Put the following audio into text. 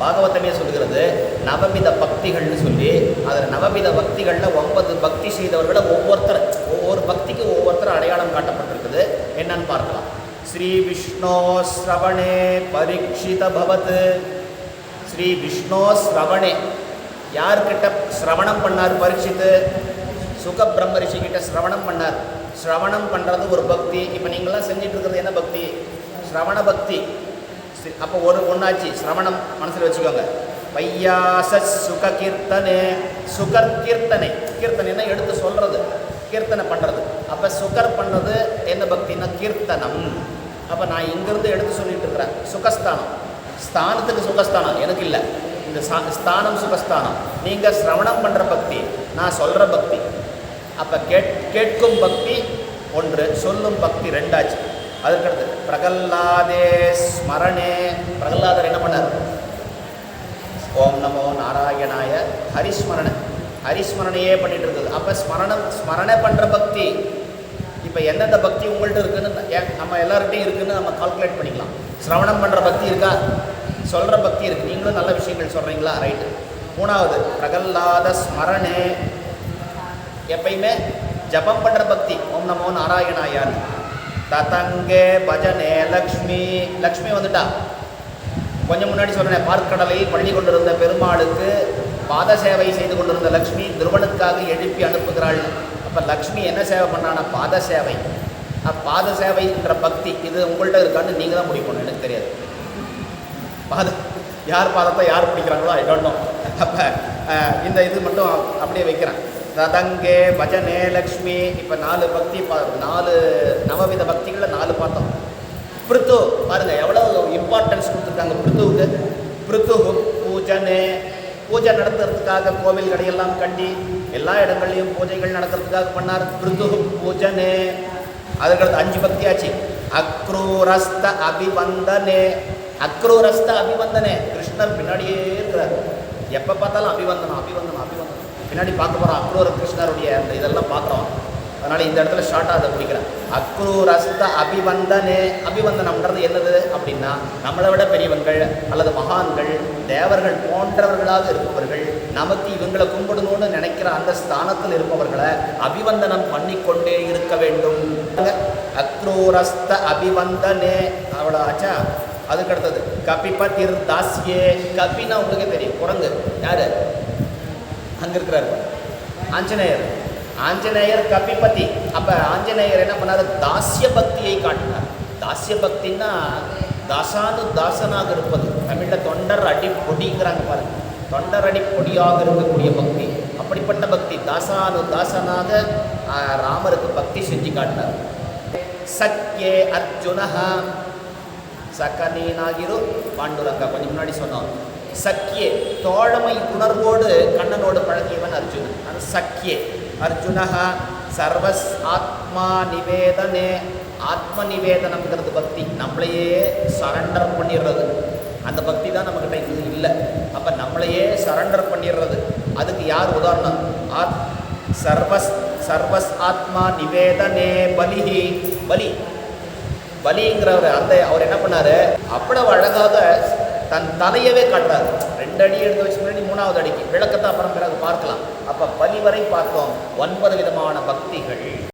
பாகவதமே சொல்கிறது நவவித பக்திகள்னு சொல்லி அதில் நவவித பக்திகளில் ஒன்பது பக்தி செய்தவர்களை ஒவ்வொருத்தர் ஒவ்வொரு பக்திக்கு ஒவ்வொருத்தர் அடையாளம் காட்டப்பட்டிருக்குது. என்னன்னு பார்க்கலாம். ஸ்ரீ விஷ்ணோ ஸ்ரவணே பரீட்சித பவத். ஸ்ரீ விஷ்ணோ ஸ்ரவணே. யார்கிட்ட சிரவணம் பண்ணார் பரீட்சித்து? சுக பிரம்ம ரிஷி கிட்ட சிரவணம் பண்ணார். சிரவணம் பண்ணுறது ஒரு பக்தி. இப்போ நீங்களாம் செஞ்சிட்டு இருக்கிறது என்ன பக்தி? சிரவண பக்தி. அப்போ ஒரு ஒன்றாச்சு சிரவணம் மனசில் வச்சுக்கோங்க. பையாச சுக கீர்த்தனே சுகர் கீர்த்தனை கீர்த்தனைன்னா எடுத்து சொல்கிறது கீர்த்தனை பண்ணுறது அப்போ சுகர் பண்ணுறது என்ன பக்தின்னா கீர்த்தனம். அப்போ நான் இங்கேருந்து எடுத்து சொல்லிட்டு இருக்கிறேன். சுகஸ்தானம். ஸ்தானத்துக்கு சுகஸ்தானம். எனக்கு இல்லை. இந்த சா- ஸ்தானம் சுகஸ்தானம். நீங்கள் சிரவணம் பண்ணுற பக்தி நான் சொல்கிற பக்தி. அப்போ கேட் கேட்கும் பக்தி ஒன்று சொல்லும் பக்தி ரெண்டாச்சு. அதுக்கடுத்து பிரகல்லாதே ஸ்மரணே. பிரகல்லாதர் என்ன பண்ணார்? ஓம் நமோ நாராயணாய ஹரிஸ்மரண ஹரிஸ்மரணையே பண்ணிட்டு இருக்குது அப்போ ஸ்மரணம் ஸ்மரணை பண்ணுற பக்தி இப்போ எந்தெந்த பக்தி உங்கள்கிட்ட இருக்குன்னு நம்ம எல்லார்கிட்டையும் இருக்குன்னு நம்ம கால்குலேட் பண்ணிக்கலாம். சிரவணம் பண்ணுற பக்தி இருக்கா? சொல்கிற பக்தி இருக்குது நீங்களும் நல்ல விஷயங்கள் சொல்கிறீங்களா ரைட்டு மூணாவது பிரகல்லாத ஸ்மரணே. எப்பயுமே ஜபம் பண்ணுற பக்தி. ஓம் நமோ நாராயணாயான்னு. ததங்கே பஜனே லக்ஷ்மி. லக்ஷ்மி வந்துட்டா. கொஞ்சம் முன்னாடி சொன்னேன் பார்க்கடலில் பள்ளி கொண்டிருந்த பெருமாளுக்கு பாத சேவை செய்து கொண்டிருந்த லக்ஷ்மி துருவனுக்காக எழுப்பி அனுப்புகிறாள். அப்போ லக்ஷ்மி என்ன சேவை பண்ணானா பாத சேவை பாத சேவைன்ற பக்தி இது உங்கள்கிட்ட இருக்கான்னு நீங்கள் தான் முடிக்கணும் எனக்கு தெரியாது. பாத யார் பாதத்தை யார் பிடிக்கிறாங்களோ ஐ டோன்ட் நோ அப்போ இந்த இது மட்டும் அப்படியே வைக்கிறேன். ரதங்கே பஜனே லக்ஷ்மி. இப்போ நாலு பக்தி பா நாலு நவவித பக்திகளை நாலு பார்த்தோம். பிருத்து பாருங்கள் எவ்வளோ இம்பார்ட்டன்ஸ் கொடுத்துருக்காங்க பிருத்துவுக்கு. பிருத்து பூஜனே. பூஜை நடத்துறதுக்காக கோவில் கடையெல்லாம் கட்டி எல்லா இடங்கள்லையும் பூஜைகள் நடத்துறதுக்காக பண்ணார் பிருத்து பூஜனே. அதுக்கடுத்து அஞ்சு பக்தியாச்சு அக்ரூரஸ்த அபிவந்தனே. அக்ரூரஸ்த அபிவந்தனே. கிருஷ்ணர் பின்னாடியே இருக்கிறார். எப்போ பார்த்தாலும் அபிவந்தனம் அபிவந்தனம் அபிவந்தனம். பின்னாடி பார்க்க போகிறோம் அக்ரூர கிருஷ்ணருடைய அந்த இதெல்லாம் பார்க்குறோம் அதனால் இந்த இடத்துல ஷார்ட்டாக அதை பிடிக்கிறேன் அக்ரூரஸ்த அபிவந்தனே அபிவந்தனம்ன்றது என்னது அப்படின்னா நம்மளை விட பெரியவங்கள் அல்லது மகான்கள் தேவர்கள் போன்றவர்களாக இருப்பவர்கள் நமக்கு இவங்களை கும்பிடணும்னு நினைக்கிற அந்த ஸ்தானத்தில் இருப்பவர்களை அபிவந்தனம் பண்ணிக்கொண்டே இருக்க வேண்டும். அக்ரூரஸ்த அபிவந்தனே அவ்வளோ ஆச்சா? அதுக்கு அடுத்தது கபிபதிர் தாசியே கபின்னா உங்களுக்கே தெரியும். குரங்கு. யார்? அங்கே இருக்கிறாரு. ஆஞ்சநேயர். ஆஞ்சநேயர் கபிபதி அப்போ ஆஞ்சநேயர் என்ன பண்ணார்? தாசிய பக்தியை காட்டினார். தாசிய பக்தின்னா தாசானு தாசனாக இருப்பது. தமிழில் தொண்டர் அடி பொடிங்கிறாங்க பாருங்க. தொண்டர் அடி பொடியாக இருக்கக்கூடிய பக்தி. அப்படிப்பட்ட பக்தி. தாசானு தாசனாக ராமருக்கு பக்தி செஞ்சு காட்டினார். சத்யே அர்ஜுனஹா. சக்கனீனாகிரு பாண்டுரங்கா கொஞ்சம் முன்னாடி சொன்னோம். சக்கியே தோழமை உணர்வோடு கண்ணனோடு பழகியவன் அர்ஜுனன். அது சக்கியே அர்ஜுனஹா சர்வஸ் ஆத்மா நிவேதனே. ஆத்ம நிவேதனம்ங்கிறது பக்தி. நம்மளையே சரண்டர் பண்ணிடுறது அந்த பக்தி தான் நம்மக்கிட்ட இது இல்லை. அப்போ நம்மளையே சரண்டர் பண்ணிடுறது அதுக்கு யார் உதாரணம்? ஆத் சர்வஸ் சர்வஸ் ஆத்மா நிவேதனே பலிஹி. பலி பலிங்கிறவர் அந்த அவர் என்ன பண்ணாரு? அவ்வளவு அழகாக தன் தலையவே காட்டுறாரு. ரெண்டு அடி எடுத்து வச்சு முன்னாடி மூணாவது அடிக்கு. விளக்கத்தை அப்புறம் பிறகு பார்க்கலாம். அப்போ பலி வரை பார்த்தோம் ஒன்பது விதமான பக்திகள்.